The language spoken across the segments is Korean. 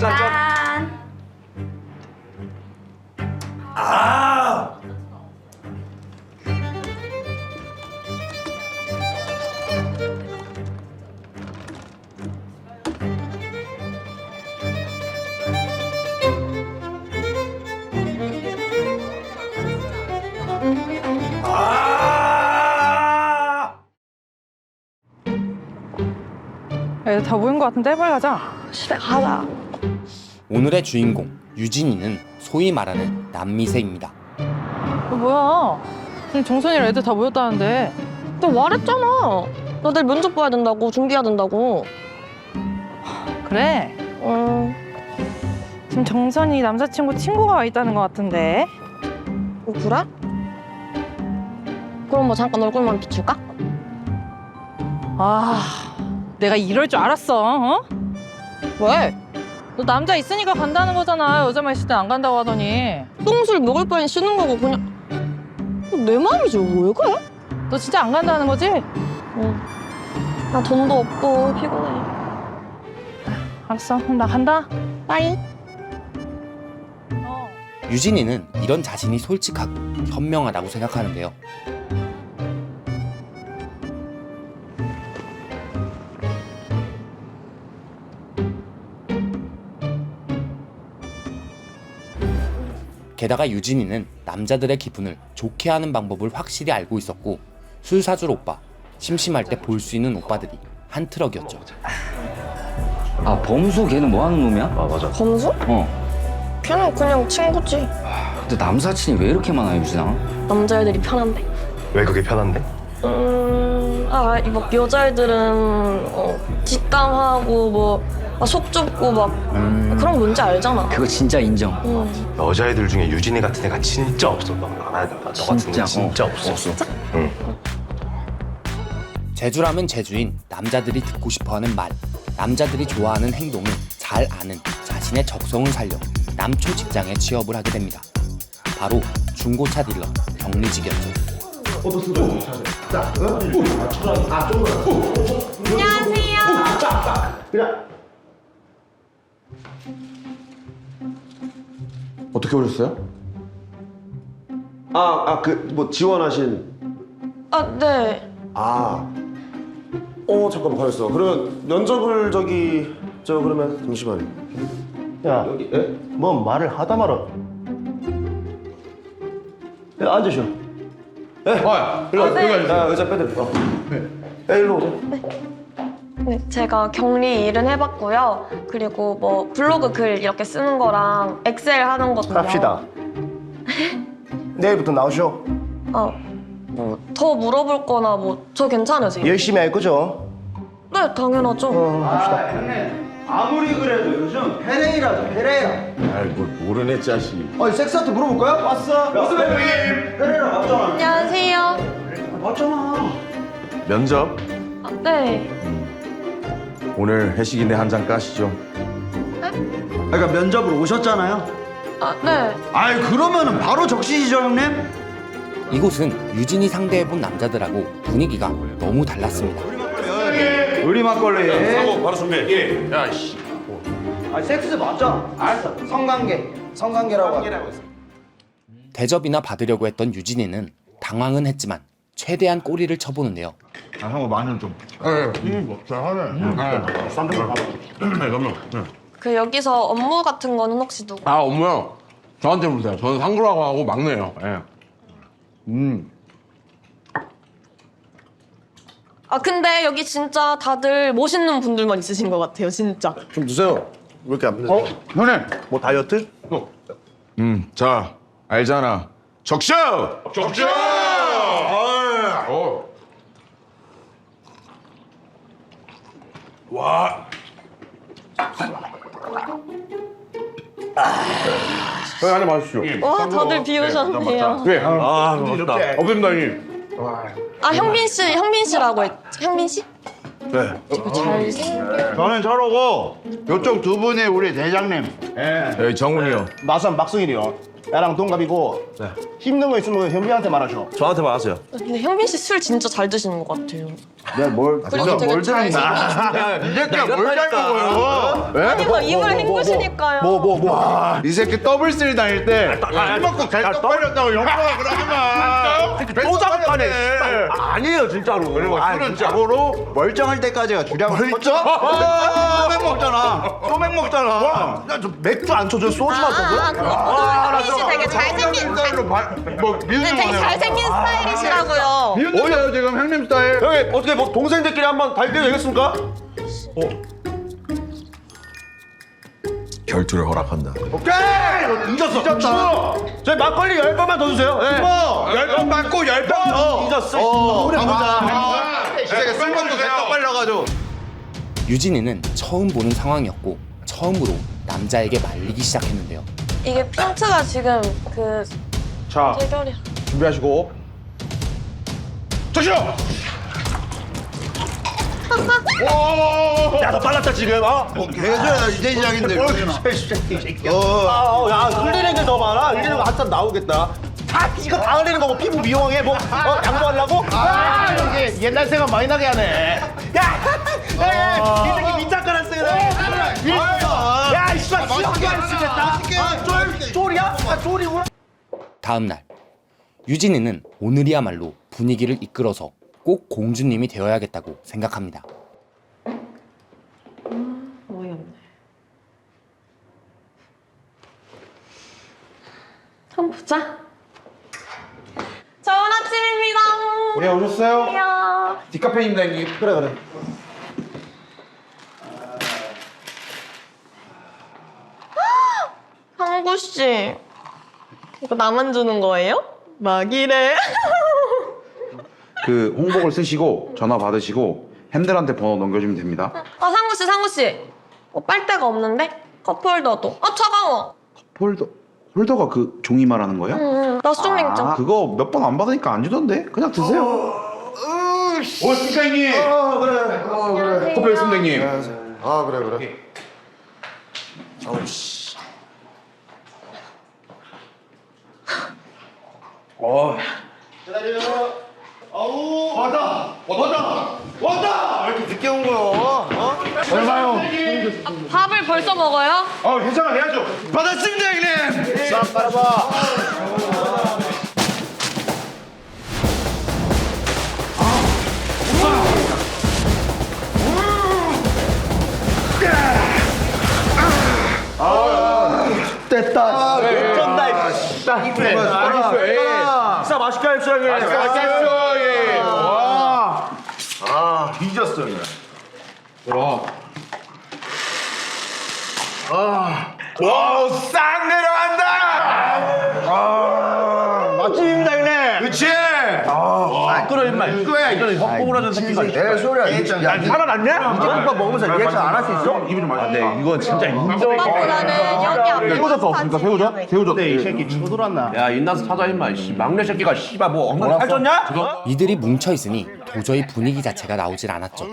짠. 애들 다 모인 것 같은데 빨리 가자. 집에 가자. 오늘의 주인공 유진이는 소위 말하는 남미세입니다. 어, 뭐야? 지금 정선이랑 애들 다 모였다는데. 너 말했잖아. 너 내일 면접 봐야 된다고 준비해야 된다고. 그래. 음, 지금 정선이 남자친구 친구가 와 있다는 것 같은데. 어, 그래? 그럼 뭐 잠깐 얼굴만 비출까? 아, 내가 이럴 줄 알았어. 어? 왜? 너 남자 있으니까 간다는 거잖아. 여자만 있을 땐 안 간다고 하더니. 똥술 먹을 바엔 쉬는 거고 그냥 내 마음이지 왜 그래? 너 진짜 안 간다는 거지? 응. 나 돈도 없고 피곤해. 알았어. 그럼 나 간다. 빠이. 어. 유진이는 이런 자신이 솔직하고 현명하다고 생각하는데요. 게다가 유진이는 남자들의 기분을 좋게 하는 방법을 확실히 알고 있었고 술 사줄 오빠, 심심할 때 볼 수 있는 오빠들이 한 트럭이었죠. 아 범수 걔는 뭐 하는 놈이야? 아 맞아 범수? 어 걔는 그냥 친구지. 근데 남사친이 왜 이렇게 많아 유진아? 남자애들이 편한데. 왜 그게 편한데? 음, 아, 이거 여자애들은 어, 뒷담하고 뭐, 아, 속 좁고 막음 그런 거 뭔지 알잖아. 그거 진짜 인정 음. 여자애들 중에 유진이 같은 애가 진짜 없어. 너, 너, 너, 너 같은 진짜, 애 진짜 어, 없어. 없어. 응. 제주라면 제주인 남자들이 듣고 싶어하는 말, 남자들이 좋아하는 행동을 잘 아는 자신의 적성을 살려 남초 직장에 취업을 하게 됩니다. 바로 중고차 딜러 경리직이었죠. 어떻게 오셨어요? 아, 아, 그, 뭐, 지원하신. 아, 네. 아. 어, 잠깐만, 가만있어. 그러면 면접을 저기, 저, 그러면, 잠시만요. 야, 여기, 예? 뭐 말을 하다 말아. 야, 앉으셔. 예? 아, 일로 와, 여기 앉으세요. 야, 의자 빼드려. 어. 야, 일로 오세요. 네, 제가 격리 일은 해봤고요. 그리고 뭐 블로그 글 이렇게 쓰는 거랑 엑셀 하는 것도. 갑시다. 내일부터 나오셔. 아, 뭐더 물어볼 거나 뭐 저 괜찮으세요? 열심히 할 거죠? 네, 당연하죠. 어, 갑시다. 아무리 그래도 요즘 페레이라도 페레이라. 아이, 뭘 모르네, 짜식. 아니 섹스한테 물어볼까요? 왔어. 무슨 페레이라? 페레이라 맞잖아. 안녕하세요. 맞잖아. 면접? 아, 네. 오늘 회식인데 한 잔 까시죠. 그러니까 면접으로 오셨잖아요. 아, 네. 아이 그러면은 바로 적시시죠 형님? 이곳은 유진이 상대해본 남자들하고 분위기가 너무 달랐습니다. 우리 막걸리. 사고 바로 준비해. 예. 야, 씨. 아 섹스 맞잖아. 알았어. 성관계. 성관계라고. 하고. 대접이나 받으려고 했던 유진이는 당황은 했지만 최대한 꼬리를 쳐보는데요. 아 형아 마늘 좀. 그 여기서 업무 같은 거는 혹시 누구? 아 업무요? 저한테 보세요. 저는 상구라고 하고 막내예요. 예. 아 근데 여기 진짜 다들 멋있는 분들만 있으신 것 같아요, 진짜. 좀 드세요. 왜 이렇게 안 드세요? 어 형님. 뭐 다이어트? 음, 자, 알잖아. 적셔! 적자! 어. 형님, 한잔 마십시오. 와 다들 비우셨네요. 예. 아, 고맙다. 없습니다 형님. 아 형빈 씨, 형빈 씨라고 했. 형빈 씨? 네. 잘생. 저는 저러고 요쪽 두 분이 우리 대장님. 예. 여기 정훈이요. 나선 박승일이요. 나랑 동갑이고 힘든 거 있으면 현빈한테 말하셔. 저한테 말하세요. 근데 현빈 씨 술 진짜 잘 드시는 것 같아요. 내가 뭘 그리고 되게 잘생겼어. 이 새끼가 뭘 잘 먹어요 아니 막 입을 헹구시니까요. 뭐 뭐 뭐. 이 새끼 더블 쓰리 다닐 때 이만큼 잘 떡발렸다고 영광아 그러지 마. 또 작업하네. 아니에요 진짜로. 그리고 아, 술은 진짜. 자고로 멀쩡할 때까지가 주량을 멀쩡? 소맥 먹잖아. 소맥 먹잖아. 나저 맥주 안 쳐줘 소주만 쳐줘. 아, 그렇구나. 현빈 씨 되게 잘생긴, 잘, 뭐 네, 미우는 되게 잘생긴 스타일이시라고요. 뭐예요 지금 형님 스타일? 형님 어떻게 뭐 동생들끼리 한번 갈게요 되겠습니까? 결투를 허락한다. 오케이 이겼어. 이겼다. 저희 막걸리 열 번만 더 주세요. 네. 열번 받고 열번 더. 이겼어. 어, 그래 보자. 이 새끼 술먹고 잘 떡발려가지고. 유진이는 처음 보는 상황이었고 처음으로 남자에게 말리기 시작했는데요. 이게 핀트가 지금 그자 대결이. 준비하시고. 저시오. 야 너 빨랐다 지금. 어? 개줘야 이제 시작인데. 어, 야 흘리는 게 더 많아. 흘리는 거 한참 나오겠다. 다 이거 다 흘리는 거고 피부 미용해 뭐 어, 양보하려고? 아 여기 옛날 생각 많이 나게 하네. 야, 야, 이 새끼 밑장가락 쓰네. 쓰겠다. 아, 쫄, 쫄이야? 아, 쫄이구나. 다음 날 유진이는 오늘이야말로 분위기를 이끌어서 꼭 공주님이 되어야겠다고 생각합니다. 어이없네. 한번 보자. 좋은 아침입니다. 우리 오셨어요? 안녕. 디카페인입니다 형님. 그래 그래. 씨, 이거 나만 주는 거예요? 막 이래. 그 홍복을 쓰시고 전화 받으시고 햄들한테 번호 넘겨주면 됩니다. 아 상구 씨, 상구 씨. 어, 빨대가 없는데? 컵홀더도. 아 차가워. 홀더 홀더가 그 종이 말하는 거예요? 응, 나 수정냉 좀. 아 그거 몇 번 안 받으니까 안 주던데 그냥 드세요. 오 스카이님. 어 그래. 어 그래. 커피 있습니다 형님. 아 그래 그래. 아우 왔다 왔다 왔다 왜 이렇게 늦게 온 거야? 어? 얼마요? 밥을 벌써 먹어요? 어 괜찮아 해야죠. 받았습니다 형님. 싹 깔아봐. 됐다. 쩐다. 딱 그래. 할수 형님. 맛있어 예. 와. 아 뒤졌어 그냥. 들어. 와싹 내려간다. 아 맛집입니다 형님. 그렇지. 아 끌어 임마. 이거야 이거 헛구부러진 새끼가. 내 소리야. 야 살아났냐? 이제 국밥 먹으면서 리액션 안 할 수 있어? 입이 좀 많이 네 이건 진짜 인정. 오빠보다는 여기 앞에 새우젓 더 없습니까? 새우젓? 새우젓. 이 새끼 쳐들었나? 야 인나스 찾아 임마. 씨, 막내 새끼가 씨발 뭐 엉덩이 살쪘냐? 이들이 뭉쳐 있으니 도저히 분위기 자체가 나오질 않았죠.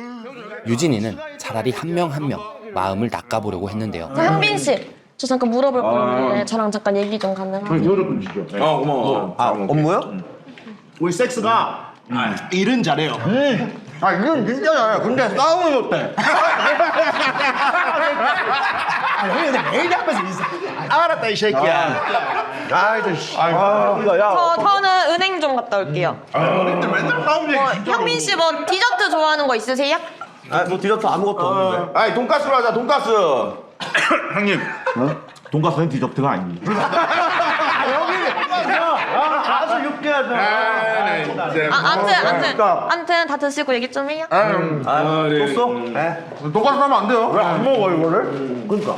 유진이는 차라리 한 명 한 명 마음을 낚아보려고 했는데요. 저 현빈 씨, 저 잠깐 물어볼 거 있는데 저랑 잠깐 얘기 좀 가능하세요? 새우젓 좀 주시죠. 어 고마워. 아, 업무요? 우리 섹스가 일은 잘해요. 아 이건 진짜 잘해. 근데 싸움은 못해. 아 형이 근데 매일 앞에서 인사. 아, 알았다 이 새끼야. 아 씨. 아 이거 야. 저, 저는 은행 좀 갔다 올게요. 근데 맨날 싸움 얘기 어, 진짜. 씨뭐 디저트 좋아하는 거 있으세요? 아, 뭐 디저트 아무것도 없는데. 아니 돈가스로 하자 돈가스. 형님. 돈가스는 디저트가 아닙니다. 아주 유쾌하죠. 아, 암튼, 암튼, 암튼 다 드시고 얘기 좀 해요. 아, 줬어? 네. 돈가스 하면 안 돼요. 왜 안 먹어 이거를? 그러니까.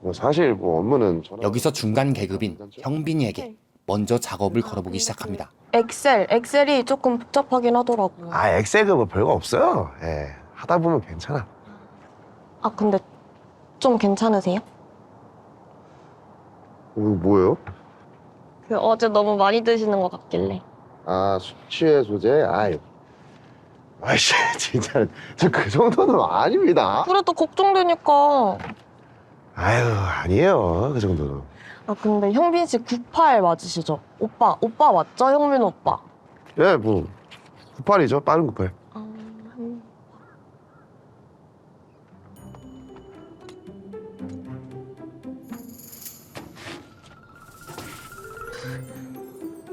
뭐 사실 뭐 업무는 저랑 여기서 중간 계급인 형빈이에게 먼저 작업을 걸어보기 시작합니다. 엑셀, 엑셀이 조금 복잡하긴 하더라고요. 아 엑셀은 뭐 별거 없어요. 예, 하다 보면 괜찮아. 아, 근데 좀 괜찮으세요? 어, 뭐예요? 그 어제 너무 많이 드시는 것 같길래. 아 숙취의 소재? 아이, 아이씨, 진짜 저 그 정도는 아닙니다. 그래도 걱정되니까. 아유 아니에요 그 정도는. 아 근데 형빈 씨 98 맞으시죠? 오빠 오빠 맞죠? 형민 오빠. 예뭐 98이죠 빠른 98.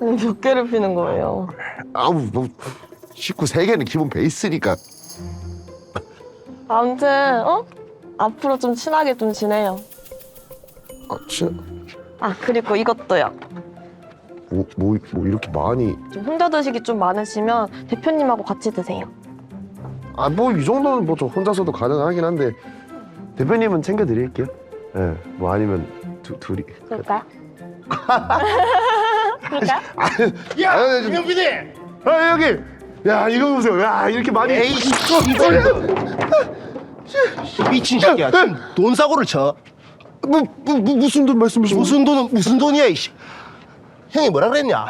아니, 몇 개를 피는 거예요? 아우 뭐 식구 세 개는 기본 베이스니까. 아무튼 어? 앞으로 좀 친하게 좀 지내요. 아 진짜 아 그리고 이것도요. 뭐, 뭐, 뭐 이렇게 많이 좀 혼자 드시기 좀 많으시면 대표님하고 같이 드세요. 아 뭐 이 정도는 뭐저 혼자서도 가능하긴 한데 대표님은 챙겨 드릴게요. 예, 뭐 아니면 두, 둘이. 그럴까요? 그럴까요? 야, 김영빈이. 아 여기. 야 이거 보세요. 야 이렇게 많이. 에이 미친 새끼야. 지금 돈 사고를 쳐. 뭐, 뭐, 뭐 무슨 돈 말씀이시죠? 무슨 돈은 무슨 돈이야 이씨. 형이 뭐라 그랬냐?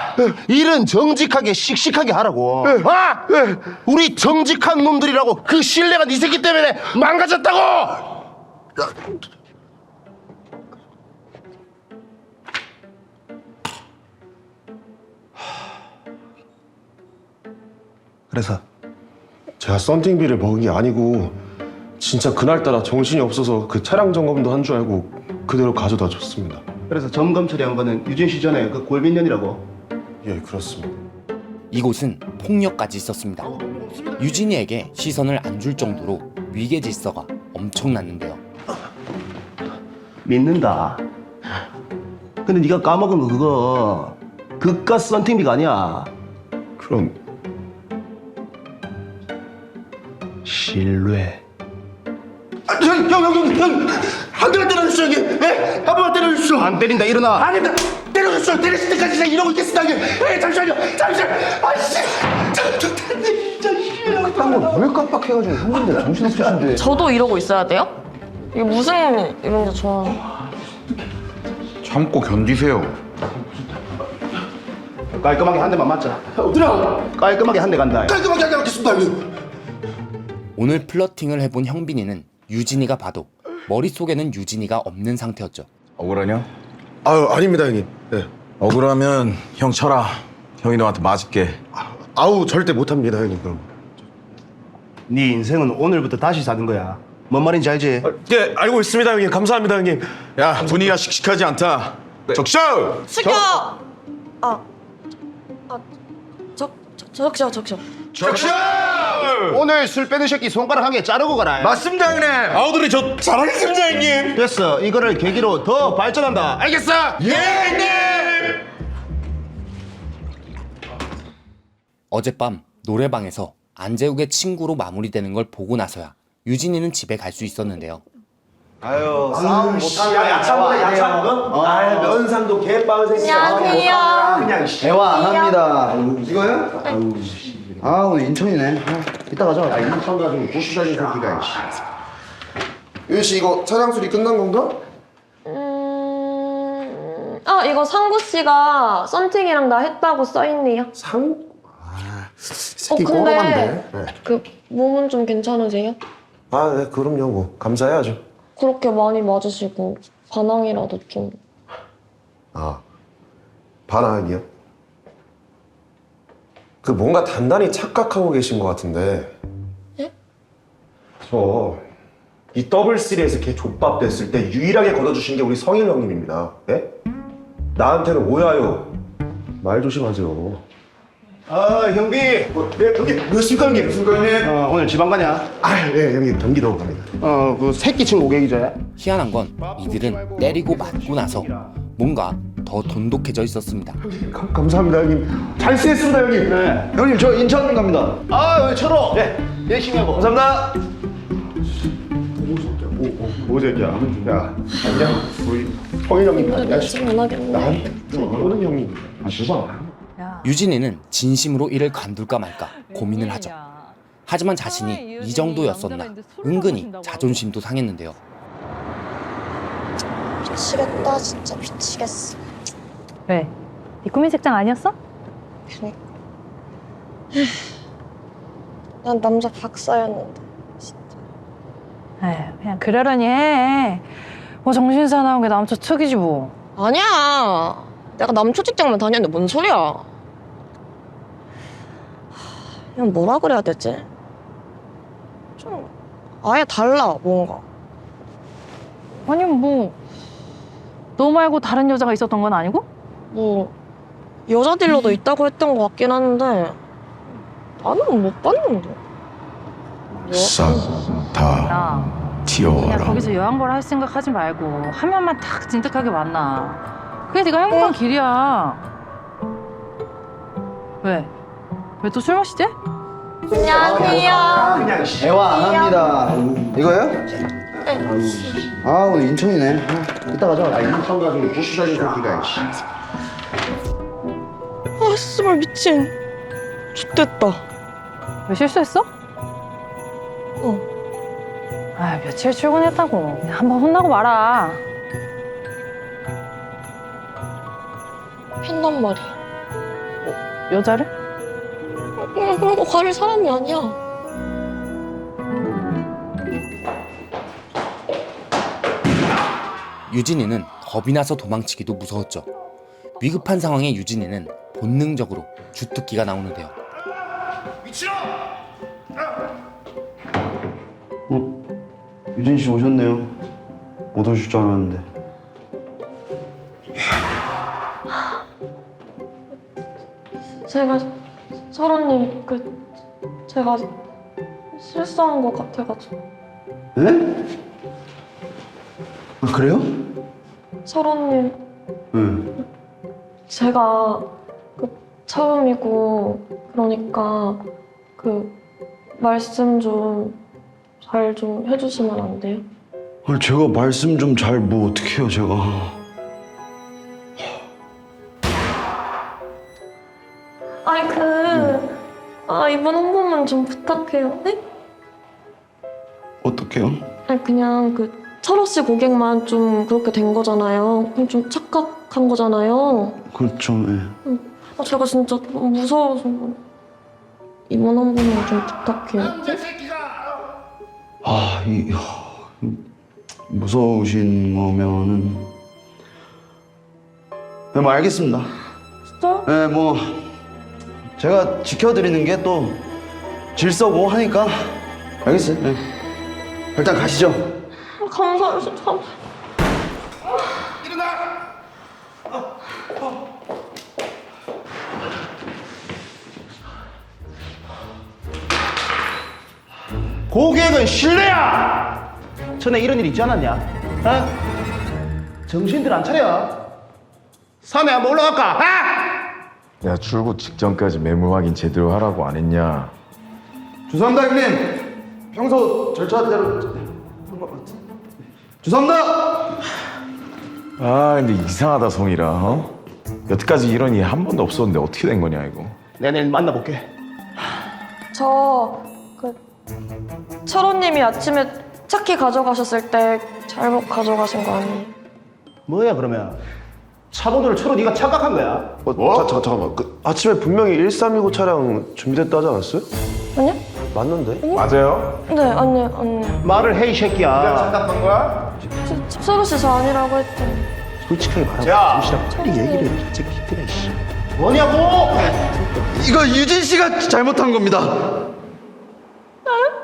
일은 정직하게 씩씩하게 하라고. 아! 우리 정직한 놈들이라고 그 신뢰가 네 새끼 때문에 망가졌다고. 그래서 제가 썬팅비를 먹은 게 아니고 진짜 그날따라 정신이 없어서 그 차량 점검도 한 줄 알고 그대로 가져다 줬습니다. 그래서 점검 처리한 거는 유진 씨 전에 그 골빈년이라고. 예, 그렇습니다. 이곳은 폭력까지 있었습니다. 유진이에게 시선을 안 줄 정도로 위계 질서가 엄청났는데요. 믿는다. 근데 네가 까먹은 거 그거 그깟 썬팅비가 아니야. 그럼 신뢰. 아, 형, 형, 형, 형, 형, 한 대만 때려주시오, 형님. 예? 한 번만 때려주시오. 안 때린다, 일어나. 아니다, 때려주시오. 때리실 때까지 그냥 이러고 있겠습니다, 형님. 예, 잠시만요, 잠시만. 아이씨, 참, 좋다네, 진짜. 뭘 깜빡해가지고 형님들 정신 없으신데. 저도 이러고 있어야 돼요? 이게 무슨 이런지 저 참고 견디세요. 깔끔하게 한 대만 맞자. 엎드려. 깔끔하게 한 대 간다. 깔끔하게 한대 맞겠습니다, 형님. 오늘 플러팅을 해본 형빈이는 유진이가 봐도 머릿속에는 유진이가 없는 상태였죠. 억울하냐? 아유 아닙니다 형님. 예. 억울하면 형 쳐라. 형이 너한테 맞을게. 아우 절대 못합니다 형님 그럼. 네 인생은 오늘부터 다시 사는 거야. 뭔 말인지 알지? 예 알고 있습니다 형님 감사합니다 형님. 야 분위기가 씩씩하지 않다. 적셔! 숙여! 아, 아, 적, 적, 적셔, 적셔. 적셔! 오늘 술 빼는 새끼 손가락 한 개 자르고 가라. 맞습니다 형님. 아우들이 저 잘하겠습니다 형님. 됐어. 이거를 계기로 더 발전한다. 알겠어? 예 형님. 어젯밤 노래방에서 안재욱의 친구로 마무리되는 걸 보고 나서야 유진이는 집에 갈 수 있었는데요. 아유 싸움 못하면 야창보다 야창. 어? 아, 면상도 생겨. 안녕하세요. 그냥 씨. 대화 안 합니다. 이거요? 아유, 아 오늘 인천이네. 아, 이따 가자. 야 인천 가지고 고수 다닌 새끼가. 유현 씨 이거 차량 수리 끝난 건가? 음, 아, 이거 상구 씨가 썬팅이랑 나 했다고 써있네요. 상? 아, 새끼 어, 근데-. 네. 그, 몸은 좀 괜찮으세요? 아, 네, 그럼요. 뭐 감사해야죠. 그렇게 많이 맞으시고, 반항이라도 좀. 아, 반항이요? 그 뭔가 단단히 착각하고 계신 것 같은데. 예? 저, 이 더블 시리에서 걔 족밥 됐을 때 유일하게 걷어주신 게 우리 성일 형님입니다. 예? 나한테는 오야요. 말 조심하세요. 아, 형비. 뭐, 네, 형님, 몇십니까, 형님? 형님? 어, 오늘 지방 가냐? 아, 예, 형님, 경기도 갑니다. 어, 그 새끼 친구 오객이죠. 희한한 건 이들은 때리고 맞고 나서 뭔가 더 돈독해져 있었습니다. 감, 감사합니다, 형님. 잘 쓰겠습니다, 형님. 네. 형님 저 인천 갑니다. 아, 여기 철호. 네. 열심히 하고. 감사합니다. 오, 오, 뭐 새끼야. 야, 안녕. 우리 성일 형님 아니야? 지금 안 하겠네. 나한테 오는 형님. 아, 대박. 유진이는 진심으로 이를 관둘까 말까 고민을 하죠. 하지만 자신이 이 정도였었나 은근히 자존심도 상했는데요. 미치겠다, 진짜 미치겠어. 왜? 네 꿈이 색장 아니었어? 그니까. 난 남자 박사였는데. 에휴, 그냥 그러려니 해. 뭐 정신 사나운 게 남자 특이지 뭐. 아니야. 내가 남초 직장만 다녔는데 뭔 소리야. 하, 이건 뭐라 그래야 되지? 좀 아예 달라 뭔가. 아니 뭐. 너 말고 다른 여자가 있었던 건 아니고? 뭐 여자 딜러도 있다고 했던 것 같긴 한데 나는 못 봤는데. 싹다 야. 그냥 튀어와라. 거기서 여왕벌 할 생각 하지 말고 한 명만 딱 진득하게 만나. 그게 네가 행복한 길이야. 왜? 왜 또 술 마시지? 안녕하세요. 대화 안 합니다. 이거요? 네. 아 오늘 인천이네. 아, 이따 가자. 아 인천 가서 고수자리 새끼가 아 씨발 미친. 좋됐다. 왜 실수했어? 어. 아 며칠 출근했다고 그냥 한번 혼나고 말아. 핀단 말이야. 여자를? 그냥 그런 거 가릴 사람이 아니야. 유진이는 겁이 나서 도망치기도 무서웠죠. 위급한 상황에 유진이는 본능적으로 주특기가 나오는데요. 유진 씨 오셨네요. 못 오실 줄 알았는데. 제가 설원님 그 제가 실수한 것 같아가지고 네? 아 그래요? 설원님 응. 제가 그 처음이고 그러니까 그 말씀 좀 잘 좀 해주시면 안 돼요? 아니 제가 말씀 좀 잘 뭐 어떻게 해요 제가. 아니 그... 아 이번 한 번만 좀 부탁해요 네? 어떡해요? 아니 그냥 그 철호 씨 고객만 좀 그렇게 된 거잖아요 그럼 좀 착각한 거잖아요 그렇죠. 예. 아, 제가 진짜 너무 무서워서 이번 한 번만 좀 부탁해요 네? 아, 이 무서우신 거면은 네, 뭐 알겠습니다. 진짜? 네, 뭐 제가 지켜드리는 게 또 질서고 하니까 알겠어요. 네. 일단 가시죠. 아, 감사해요 진짜 감- 고객은 신뢰야. 전에 이런 일 있지 않았냐? 어? 정신들 안 차려. 산에 한번 올라갈까? 아! 야 출국 직전까지 매물 확인 제대로 하라고 안 했냐? 죄송합니다, 형님. 평소 절차대로 죄송합니다. 아 근데 이상하다 성이라 어? 여태까지 이런 일 한 번도 없었는데 어떻게 된 거냐 이거 내가 내일 만나볼게. 저 그 철호님이 아침에 차키 가져가셨을 때 잘못 가져가신 거 아니에요? 뭐야 그러면? 차번호를 쳐로 네가 착각한 거야? 어, 자, 자, 잠깐만. 그 아침에 분명히 1329 차량 준비됐다 하지 않았어요? 아니요? 맞는데? 맞아요? 네 아니요 아니요 말을 해 이 새끼야. 착각한 거야? 철호 씨저 아니라고 했더니 솔직하게 말하고 야! 정신아 빨리 얘기를 해. 이 새끼 그래 씨. 뭐냐고? 이거 유진 씨가 잘못한 겁니다. 네?